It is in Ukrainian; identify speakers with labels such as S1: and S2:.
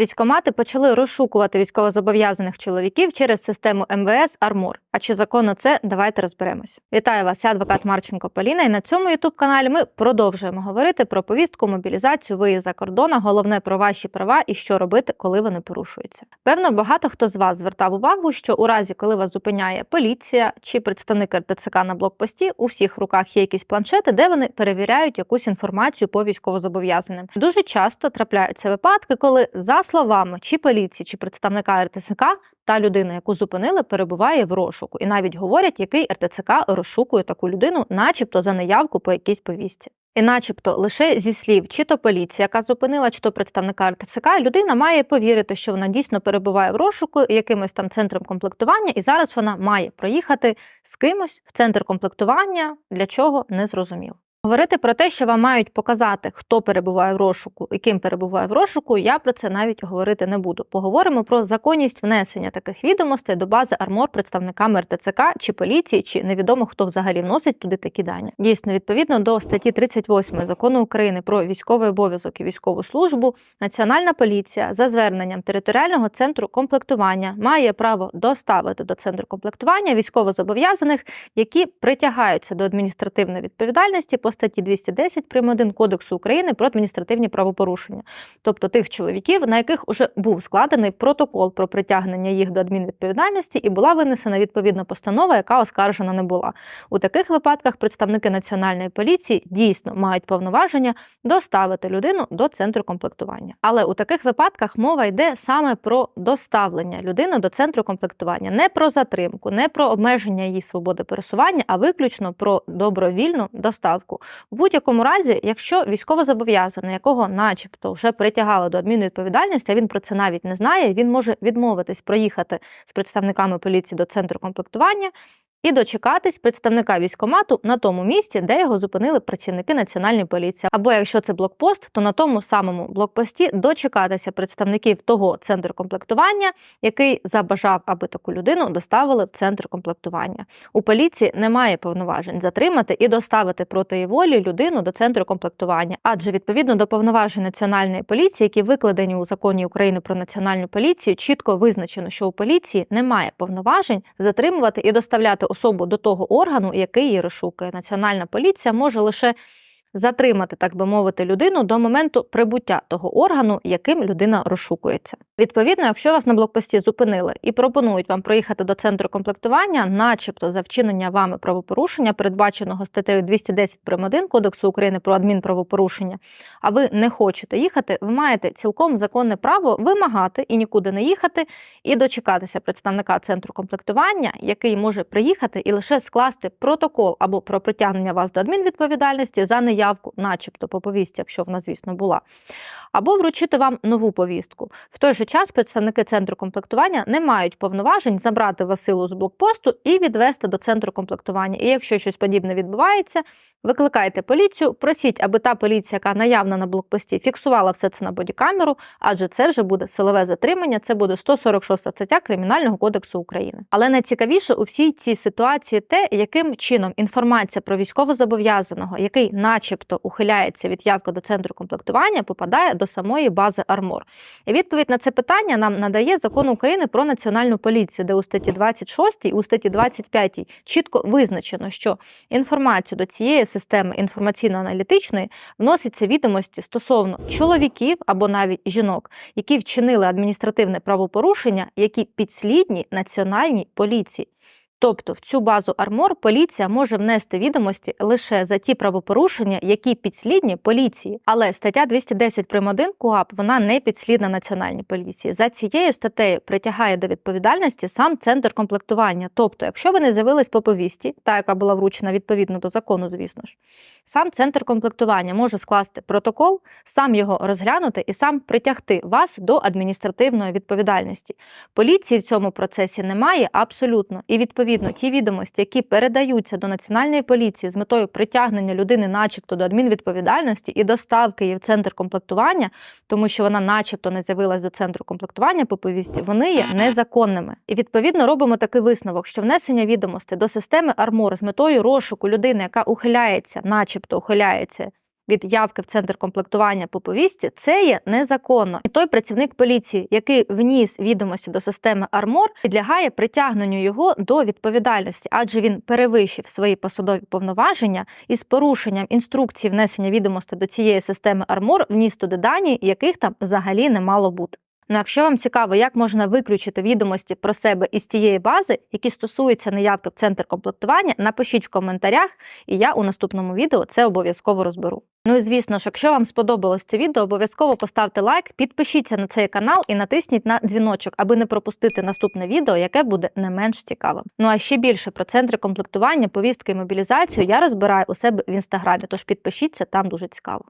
S1: Військомати почали розшукувати військовозобов'язаних чоловіків через систему МВС Армор. А чи законно це? Давайте розберемось. Вітаю вас, я адвокат Марченко Поліна. І на цьому ютуб каналі ми продовжуємо говорити про повістку, мобілізацію, виїзд за кордона, головне про ваші права і що робити, коли вони порушуються. Певно, багато хто з вас звертав увагу, що у разі, коли вас зупиняє поліція чи представник РТЦК на блокпості, у всіх руках є якісь планшети, де вони перевіряють якусь інформацію по військовозобов'язаним. Дуже часто трапляються випадки, коли за словами чи поліції, чи представника РТЦК, та людина, яку зупинили, перебуває в розшуку, і навіть говорять, який РТЦК розшукує таку людину, начебто за неявку по якійсь повістці. І, начебто, лише зі слів, чи то поліція, яка зупинила, чи то представника РТЦК, людина має повірити, що вона дійсно перебуває в розшуку якимось там центром комплектування, і зараз вона має проїхати з кимось в центр комплектування, для чого не зрозуміло. Говорити про те, що вам мають показати, хто перебуває в розшуку і ким перебуває в розшуку, я про це навіть говорити не буду. Поговоримо про законність внесення таких відомостей до бази армор представниками РТЦК чи поліції, чи невідомо хто взагалі вносить туди такі дані. Дійсно, відповідно до статті 38 закону України про військовий обов'язок і військову службу, Національна поліція за зверненням територіального центру комплектування має право доставити до центру комплектування військовозобов'язаних, які притягаються до адміністративної відповідальності по статті 210 прим. 1 Кодексу України про адміністративні правопорушення, тобто тих чоловіків, на яких уже був складений протокол про притягнення їх до адмінвідповідальності, і була винесена відповідна постанова, яка оскаржена не була. У таких випадках представники національної поліції дійсно мають повноваження доставити людину до центру комплектування. Але у таких випадках мова йде саме про доставлення людини до центру комплектування, не про затримку, не про обмеження її свободи пересування, а виключно про добровільну доставку. В будь-якому разі, якщо військовозобов'язаний, якого, начебто, вже притягали до адмінвідповідальності, а він про це навіть не знає, він може відмовитись проїхати з представниками поліції до центру комплектування. І дочекатись представника військомату на тому місці, де його зупинили працівники національної поліції. Або якщо це блокпост, то на тому самому блокпості дочекатися представників того центру комплектування, який забажав, аби таку людину доставили в центр комплектування. У поліції немає повноважень затримати і доставити проти її волі людину до центру комплектування, адже відповідно до повноважень національної поліції, які викладені у законі України про національну поліцію, чітко визначено, що у поліції немає повноважень затримувати і доставляти особу до того органу, який її розшукує. Національна поліція може лише затримати, так би мовити, людину до моменту прибуття того органу, яким людина розшукується. Відповідно, якщо вас на блокпості зупинили і пропонують вам проїхати до центру комплектування, начебто за вчинення вами правопорушення, передбаченого статтею 210 прим. 1 Кодексу України про адмінправопорушення, а ви не хочете їхати, ви маєте цілком законне право вимагати і нікуди не їхати, і дочекатися представника центру комплектування, який може приїхати і лише скласти протокол або про притягнення вас до адмінвідповідальності за неявку, начебто по повістці, якщо вона, звісно, була, або вручити вам нову повістку. В той же час представники центру комплектування не мають повноважень забрати Василу з блокпосту і відвести до центру комплектування. І якщо щось подібне відбувається, викликайте поліцію, просіть, аби та поліція, яка наявна на блокпості, фіксувала все це на бодікамеру, адже це вже буде силове затримання, це буде 146 стаття Кримінального кодексу України. Але найцікавіше у всій цій ситуації те, яким чином інформація про військовозобов'язаного, який, начебто, ухиляється від явки до центру комплектування, попадає до самої бази Армор. І відповідь на це питання нам надає закон України про національну поліцію, де у статті 26 і у статті 25 чітко визначено, що інформацію до цієї системи інформаційно-аналітичної вносяться відомості стосовно чоловіків або навіть жінок, які вчинили адміністративне правопорушення, які підслідні національній поліції. Тобто в цю базу Армор поліція може внести відомості лише за ті правопорушення, які підслідні поліції. Але стаття 210 прим. 1 КУАП вона не підслідна національній поліції. За цією статтею притягає до відповідальності сам центр комплектування. Тобто, якщо ви не з'явились по повісті, та яка була вручена відповідно до закону, звісно ж, сам центр комплектування може скласти протокол, сам його розглянути і сам притягти вас до адміністративної відповідальності. Поліції в цьому процесі немає абсолютно і відповідно ті відомості, які передаються до національної поліції з метою притягнення людини, начебто до адмінвідповідальності і доставки її в центр комплектування, тому що вона, начебто, не з'явилась до центру комплектування по повісті, вони є незаконними. І відповідно робимо такий висновок, що внесення відомостей до системи Армор з метою розшуку людини, яка ухиляється, начебто ухиляється від явки в центр комплектування по повісті, це є незаконно. І той працівник поліції, який вніс відомості до системи Армор, підлягає притягненню його до відповідальності, адже він перевищив свої посадові повноваження і з порушенням інструкції внесення відомостей до цієї системи Армор вніс туди дані, яких там взагалі не мало бути. Ну, якщо вам цікаво, як можна виключити відомості про себе із тієї бази, які стосуються неявки в центр комплектування, напишіть в коментарях, і я у наступному відео це обов'язково розберу. Ну і звісно ж, якщо вам сподобалось це відео, обов'язково поставте лайк, підпишіться на цей канал і натисніть на дзвіночок, аби не пропустити наступне відео, яке буде не менш цікавим. Ну а ще більше про центри комплектування, повістки і мобілізацію я розбираю у себе в інстаграмі. Тож підпишіться, там дуже цікаво.